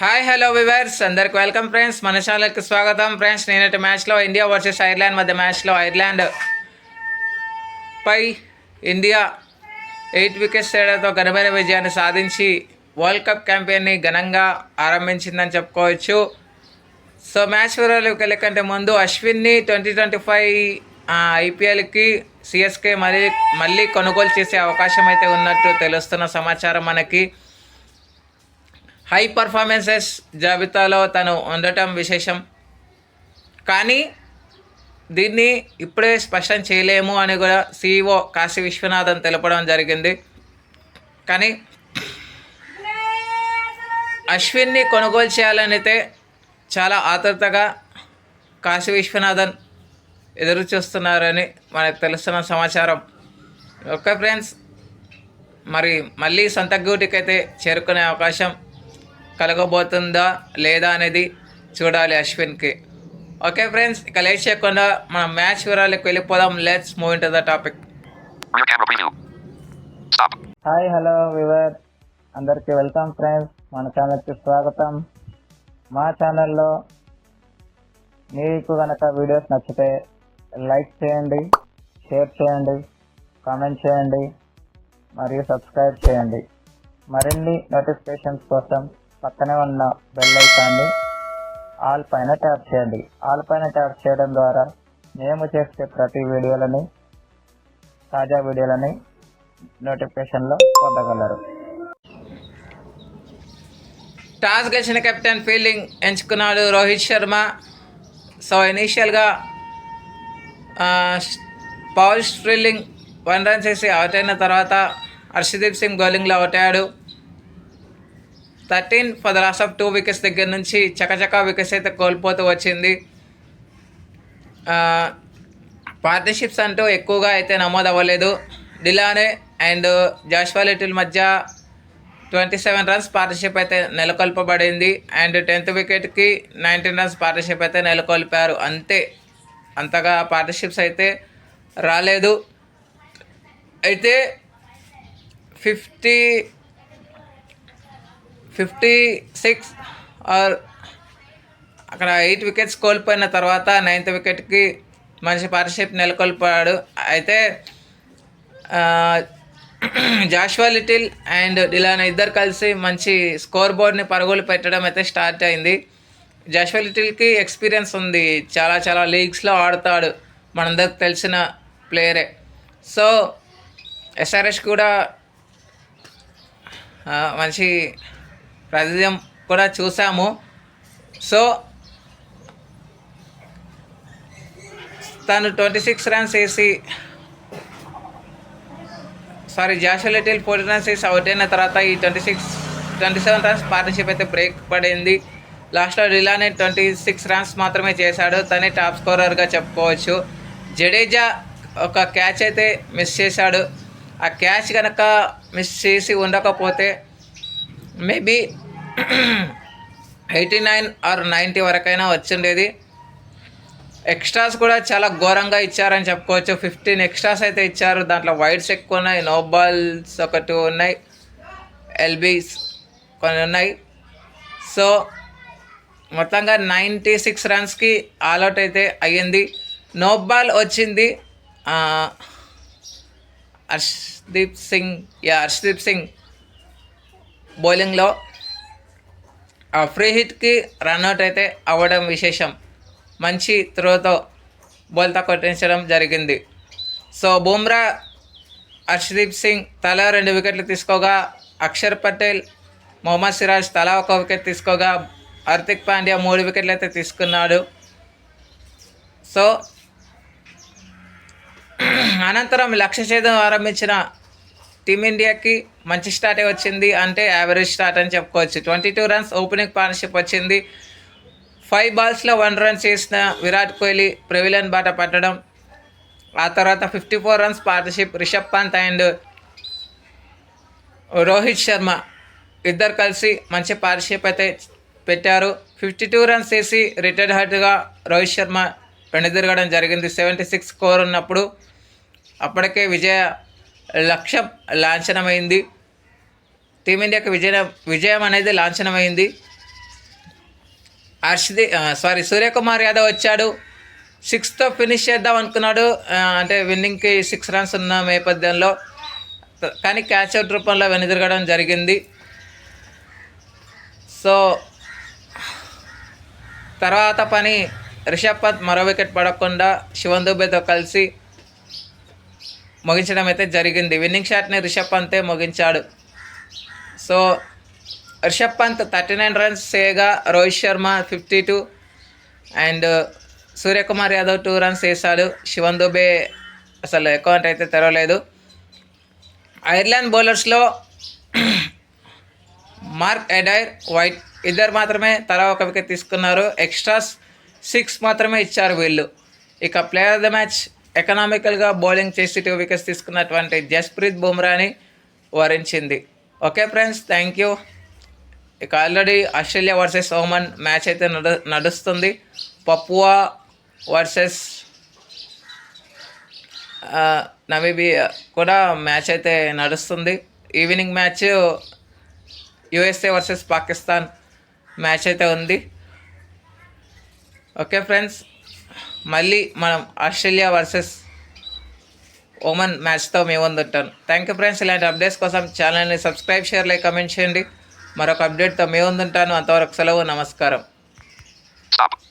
Hi hello viewers అందరికి welcome friends మన ఛానల్కి స్వాగతం. ఫ్రెండ్స్ నేనటి మ్యాచ్లో ఇండియా వర్సెస్ ఐర్లాండ్ మధ్య మ్యాచ్లో ఐర్లాండ్ పై ఇండియా ఎయిట్ వికెట్స్ తేడాతో ఘనమైన విజయాన్ని సాధించి వరల్డ్ కప్ క్యాంపెయిన్ని ఘనంగా ఆరంభించిందని చెప్పుకోవచ్చు. సో మ్యాచ్ వివరాలకు వెళ్ళకంటే ముందు అశ్విన్ని ట్వంటీ ట్వంటీ ఫైవ్ ఐపీఎల్కి సిఎస్కే మళ్ళీ మళ్ళీ కొనుగోలు చేసే అవకాశం అయితే ఉన్నట్టు తెలుస్తున్న సమాచారం మనకి. హై పర్ఫార్మెన్సెస్ జాబితాలో తను ఉండటం విశేషం. కానీ దీన్ని ఇప్పుడే స్పష్టం చేయలేము అని కూడా సీఈఓ కాశీ విశ్వనాథన్ తెలపడం జరిగింది. కానీ అశ్విన్ని కొనుగోలు చేయాలనైతే చాలా ఆతృతగా కాశీ విశ్వనాథన్ ఎదురు చూస్తున్నారని మనకు తెలుస్తున్న సమాచారం. ఓకే ఫ్రెండ్స్ మరి మళ్ళీ సొంత గూటికైతే చేరుకునే అవకాశం కలగబోతుందా లేదా అనేది చూడాలి అశ్విన్కి. ఓకే ఫ్రెండ్స్ ఇక లేట్ చేయకుండా మనం మ్యాచ్ వివరాలకు వెళ్ళిపోదాం. Let's move in to the topic hi hello viewer అందరికీ వెల్కమ్ ఫ్రెండ్స్. మన ఛానల్కి స్వాగతం. మా ఛానల్లో మీకు కనుక వీడియోస్ నచ్చితే లైక్ చేయండి షేర్ చేయండి కామెంట్ చేయండి మరియు సబ్స్క్రైబ్ చేయండి. మరిన్ని నోటిఫికేషన్స్ కోసం పక్కనే ఉన్న బెల్ ఐకాన్ని ఆల్ పైన ట్యాప్ చేయండి. ఆల్ పైన ట్యాప్ చేయడం ద్వారా మేము చేసే ప్రతి వీడియోలని తాజా వీడియోలని నోటిఫికేషన్లో పొందగలరు. టాస్ గెలిచిన కెప్టెన్ ఫీల్డింగ్ ఎంచుకున్నాడు రోహిత్ శర్మ. సో ఇనీషియల్గా పవర్ స్ట్రిల్లింగ్ వన్ రన్ చేసి అవుట్ అయిన తర్వాత హర్షదీప్ సింగ్ బౌలింగ్లో అవుట్ అయ్యాడు. Thirteen for the last of two wickets దగ్గర నుంచి చకచకా వికెట్స్ అయితే కోల్పోతూ వచ్చింది. పార్ట్నర్షిప్స్ అంటూ ఎక్కువగా అయితే నమోదు అవ్వలేదు డిలానే అండ్ జాష్వా లిటిల్ మధ్య ట్వంటీ సెవెన్ రన్స్ పార్ట్నర్షిప్ అయితే నెలకొల్పబడింది. అండ్ టెన్త్ వికెట్కి నైన్టీన్ రన్స్ పార్ట్నర్షిప్ అయితే నెలకొల్పారు. అంతే అంతగా పార్ట్నర్షిప్స్ అయితే రాలేదు. అయితే ఫిఫ్టీ ఫిఫ్టీ సిక్స్ ఆర్ అక్కడ ఎయిట్ వికెట్స్ కోల్పోయిన తర్వాత నైన్త్ వికెట్కి మంచి పార్ట్నర్షిప్ నెలకొల్పాడు. అయితే Joshua Joshua Little and Dylan ఇద్దరు కలిసి మంచి స్కోర్ బోర్డ్ని పరుగులు పెట్టడం అయితే స్టార్ట్ అయింది. జాషువా లిటిల్కి ఎక్స్పీరియన్స్ ఉంది. చాలా చాలా లీగ్స్లో ఆడతాడు. మనందరికి తెలిసిన ప్లేయరే. సో ఎస్ఆర్ఎస్ కూడా మంచి ప్రాతినిధ్యం కూడా చూసాము. సో తను ట్వంటీ సిక్స్ రన్స్ వేసి sorry Joshua Little forty runs వేసి అవుట్ అయిన తర్వాత ఈ twenty six twenty seven runs partnership అయితే బ్రేక్ పడింది. లాస్ట్లో రిలానే ట్వంటీ సిక్స్ రన్స్ మాత్రమే చేశాడు. తనే టాప్ స్కోరర్గా చెప్పుకోవచ్చు. జడేజా ఒక క్యాచ్ అయితే మిస్ చేశాడు. ఆ క్యాచ్ కనుక మిస్ చేసి ఉండకపోతే maybe eighty nine or ninety వరకైనా వచ్చిండేది. ఎక్స్ట్రాస్ కూడా చాలా ఘోరంగా ఇచ్చారని చెప్పుకోవచ్చు. ఫిఫ్టీన్ ఎక్స్ట్రాస్ అయితే ఇచ్చారు. దాంట్లో వైడ్స్ ఎక్కువ ఉన్నాయి నో బాల్స్ ఒక టూ ఉన్నాయి ఎల్బీస్ కొన్ని ఉన్నాయి. సో మొత్తంగా నైంటీ సిక్స్ రన్స్కి ఆల్అౌట్ అయితే అయ్యింది. నో బాల్ వచ్చింది. హర్ష్దీప్ సింగ్ యా హర్ష్దీప్ సింగ్ బౌలింగ్లో ఆ ఫ్రీ హిట్కి రన్అట్ అయితే అవ్వడం విశేషం. మంచి త్రోతో బోల్తా కొట్టించడం జరిగింది. సో బుమ్రా హర్షదీప్ సింగ్ తలా రెండు వికెట్లు తీసుకోగా అక్షర్ పటేల్ మొహమ్మద్ సిరాజ్ తలా ఒక వికెట్ తీసుకోగా హార్దిక్ పాండ్యా మూడు వికెట్లు అయితే తీసుకున్నాడు. సో అనంతరం లక్ష్య ఛేదం ఆరంభించిన టీమిండియాకి మంచి స్టార్టే వచ్చింది అంటే యావరేజ్ స్టార్ట్ అని చెప్పుకోవచ్చు. Twenty two runs opening partnership వచ్చింది. ఫైవ్ బాల్స్లో వన్ రన్ చేసిన విరాట్ కోహ్లీ ప్రెవిలన్ బాట పట్టడం. ఆ తర్వాత fifty four runs partnership Rishabh Pant and Rohit Sharma ఇద్దరు కలిసి మంచి పార్ట్నర్షిప్ అయితే పెట్టారు. ఫిఫ్టీ టూ రన్స్ చేసి రిటైర్డ్ హర్ట్గా రోహిత్ శర్మ వెనుదిరగడం జరిగింది. సెవెంటీ సిక్స్ స్కోర్ ఉన్నప్పుడు అప్పటికే విజయ లక్ష్యం లాంఛనమైంది. టీమిండియాకి విజయం విజయం అనేది లాంఛనమైంది. హర్షది సారీ సూర్యకుమార్ యాదవ్ వచ్చాడు. సిక్స్తో ఫినిష్ చేద్దాం అనుకున్నాడు. అంటే విన్నింగ్కి సిక్స్ రన్స్ ఉన్న నేపథ్యంలో. కానీ క్యాచ్ అవుట్ రూపంలో వెనుదిరగడం జరిగింది. సో తర్వాత పని రిషబ్ పంత్ మరో వికెట్ పడకుండా శివన్ దుబేతో కలిసి ముగించడం అయితే జరిగింది. విన్నింగ్ షాట్ని రిషబ్ పంతే ముగించాడు. So Rishabh Pant thirty nine runs చేయగా Rohit Sharma fifty two and Suryakumar Yadav two runs వేశాడు. శివన్ దుబే అసలు అకౌంట్ అయితే తెరవలేదు. ఐర్లాండ్ బౌలర్స్లో మార్క్ ఎడైర్ వైట్ ఇద్దరు మాత్రమే తలా ఒక వికెట్ తీసుకున్నారు. ఎక్స్ట్రాస్ సిక్స్ మాత్రమే ఇచ్చారు వీళ్ళు. ఇక ప్లేయర్ ఆఫ్ ద మ్యాచ్ ఎకనామికల్గా బౌలింగ్ చేసి టూ వికెట్స్ తీసుకున్నటువంటి జస్ప్రీత్ బుమ్రాని వరించింది. ఓకే ఫ్రెండ్స్ థ్యాంక్ యూ ఇక already Australia versus Oman match అయితే నడు నడుస్తుంది. పప్పువా వర్సెస్ నమీబియా కూడా మ్యాచ్ అయితే నడుస్తుంది. Evening match USA versus Pakistan match అయితే ఉంది. ఓకే ఫ్రెండ్స్ మళ్ళీ మనం ఆస్ట్రేలియా వర్సెస్ ఓమన్ మ్యాచ్తో మేము ముందు ఉంటాను. థ్యాంక్ యూ ఫ్రెండ్స్ ఇలాంటి అప్డేట్స్ కోసం ఛానల్ని సబ్స్క్రైబ్ షేర్ లైక్ కమెంట్ చేయండి. మరొక అప్డేట్తో మేము ముందు ఉంటాను. అంతవరకు సెలవు నమస్కారం. Stop.